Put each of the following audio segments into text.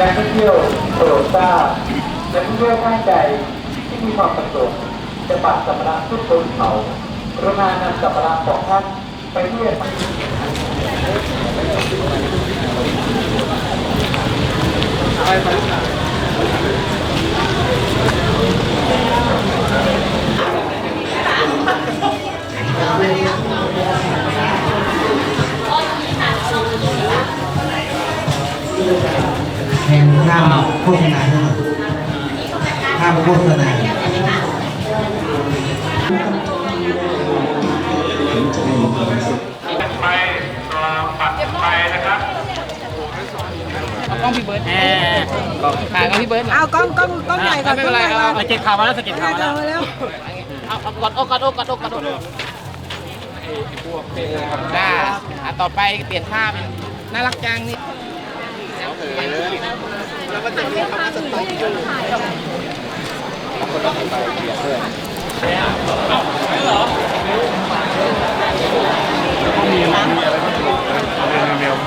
นักท่องเที่ยวโปรดทราบนักท่องเที่ยวท่านใดที่มีความประสงค์จะปักสัมภาระขึ้นบนเขากรุณานำสัมภาระของท่านไปเที่แห่งห้า มโฆษณาทั้งหมดห้ามโฆษณาไปปัดไปนะครับกล้องพี่เบิร์ดแอร์ถ่ายกล้องพี่เบิร์ดเอากล้องกล้องกล้องใหญ่ก่อนไม่เป็นไรหญ่คก่รัอบสเก็ตข่าวมาแล้วสเก็ตข่าวมาเร็แล้วเอาเอากดอกกดอกกดอกกดอกได้ต่อไปเปลี่ยนภาพเป็นน่ารักจังนี่ นามอะไรบ้างเร็วๆ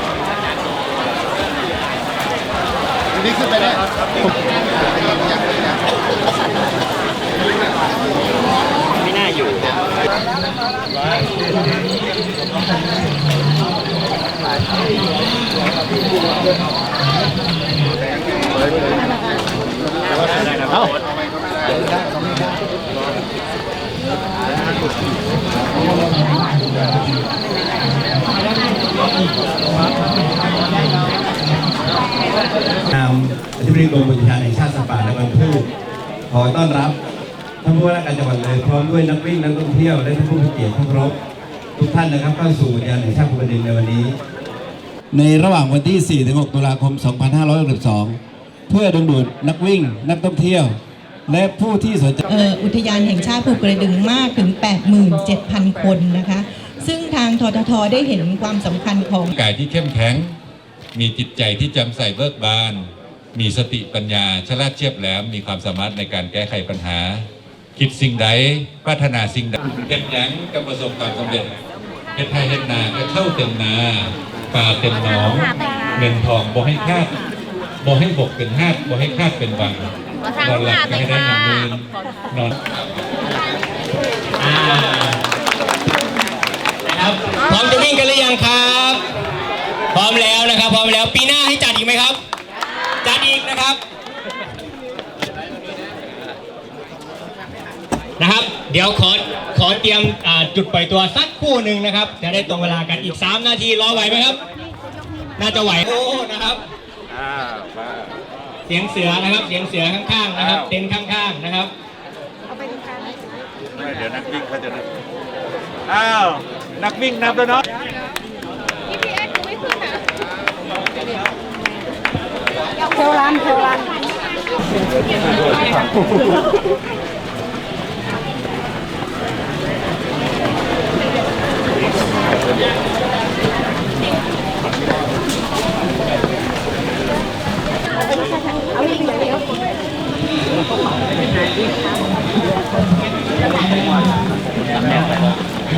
นี่ขึ้นไปได้ไม่น่าอยู่นะ ธิบดีกรมอุทยานแห่งชาติสัตว์ป่าและพันธุ์พืชขอต้อนรับท่านผู้ว่าราชการจังหวัดเลยพร้อมด้วยนักวิ่งนักท่องเที่ยวและท่านผู้มีเกียรติทุกรบทุกท่านนะครับเข้าสู่อุทยานแห่งชาติภูกระดึงในวันนี้ ในระหว่างวันที่ 4 ถึง 6 ตุลาคม 2562 เพื่อดึงดูดนักวิ่ง นักท่องเที่ยว และผู้ที่สนใจเอ่ออุทยานแห่งชาติภูกระดึงมากถึง 87,000 คนนะคะ ซึ่งทางทททได้เห็นความสำคัญของกายที่เข้มแข็ง มีจิตใจที่จำใส่เบิกบาน มีสติปัญญาฉลาดเฉียบแหลม มีความสามารถในการแก้ไขปัญหา คิดสิ่งใดพัฒนาสิ่งใดเห็นหยังก็ประสบความสำเร็จเฮ็ดไทยเฮ็ดนาก็เข้าเต็มนาป่าเต็มหนอง เงินทองบ่ให้คา ดบ่ให้บกเป็นหาดบ่ให้คาดเป็นวังนอนหลับก็ให้ได้เงินหมื่นนอนนะครับพร้อมจะวิ่งกันหรือยังครับ พร้อมแล้วนะครับ พร้อมแล้วปีหน้าให้จัดอีกไหมครับ จัดอีกนะครับนะครับ เดี๋ยวขอขอเตรียมอ่าจุดปล่อยตัวสักครู่หนึ่งนะครับ จะได้ตรงเวลากันอีก 3 นาทีรอไหวไหมครับ น่าจะไหวโอ้นะครับ เสียงเสือนะครับ เสียงเสือข้างๆนะครับ เต็นท์ข้างๆนะครับ เดี๋ยวนักวิ่งเขาจะนับอ้าว นักวิ่งนับแล้วเนาะเทวรันเทวรัน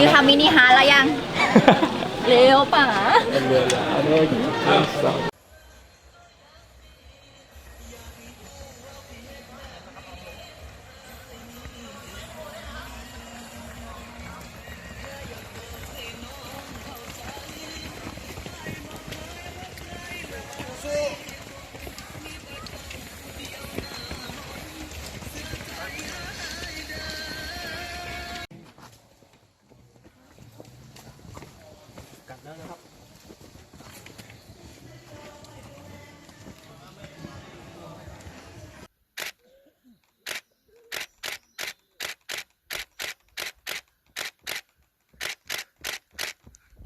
นี่ทำมินิฮาร์ทแล้วยัง เร็วป่า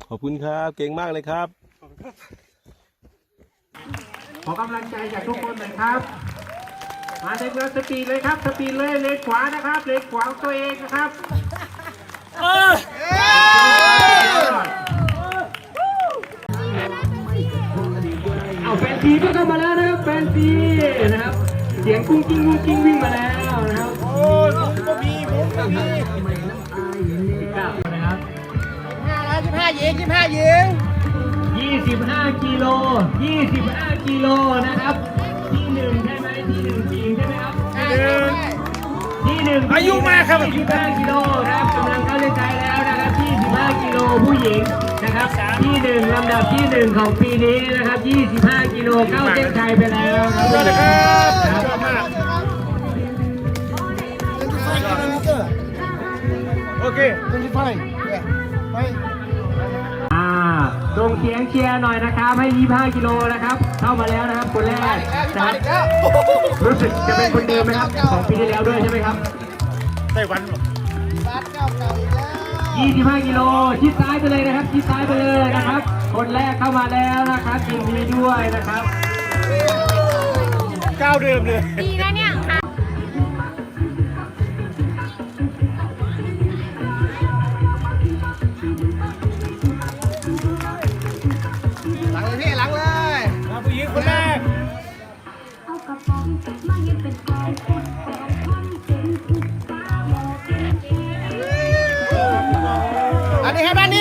ขอบคุณครับ เก่งมากเลยครับ ขอกำลังใจจากทุกคนหน่อยครับ มาในเมืองสปีดเลยครับสปีดเลยเลนขวานะครับเลนขวาของตัวเองนะครับเอาแฟนซีก็เข้ามาแล้วนะครับแฟนซีนะครับเสียงกุ้งกิ้งกุ้งกิ้งวิ่งมาแล้วนะครับโอ้ยก็มีผมก็มี 25ยิง25ยิง25 กิโล 25 กิโลนะครับ ที่หนึ่งใช่ไหมที่หนึ่งผู้หญิงใช่ไหมครับที่หนึ่งอายุมากครับ 25 กิโลนะครับกำลังเข้าเส้นชัยแล้วนะครับ25กิโลผู้หญิงนะครับที่หนึ่งลำดับที่หนึ่งของปีนี้นะครับ 25 กิโลเข้าเส้นชัยไปแล้วครับครับอ่า ส่งเสียงเชียร์หน่อยนะครับ ให้ 25 กิโลนะครับ เข้ามาแล้วนะครับคนแรกนะครับรู้สึกจะเป็นคนเดิมไหมครับของปีที่แล้วด้วยใช่ไหมครับไต้หวัน25 กิโลชิดซ้ายไปเลยนะครับชิดซ้ายไปเลยนะครับ คนแรกเข้ามาแล้วนะครับยินดีด้วยนะครับก้าวเดิมเลยดีนะ Happy, happy.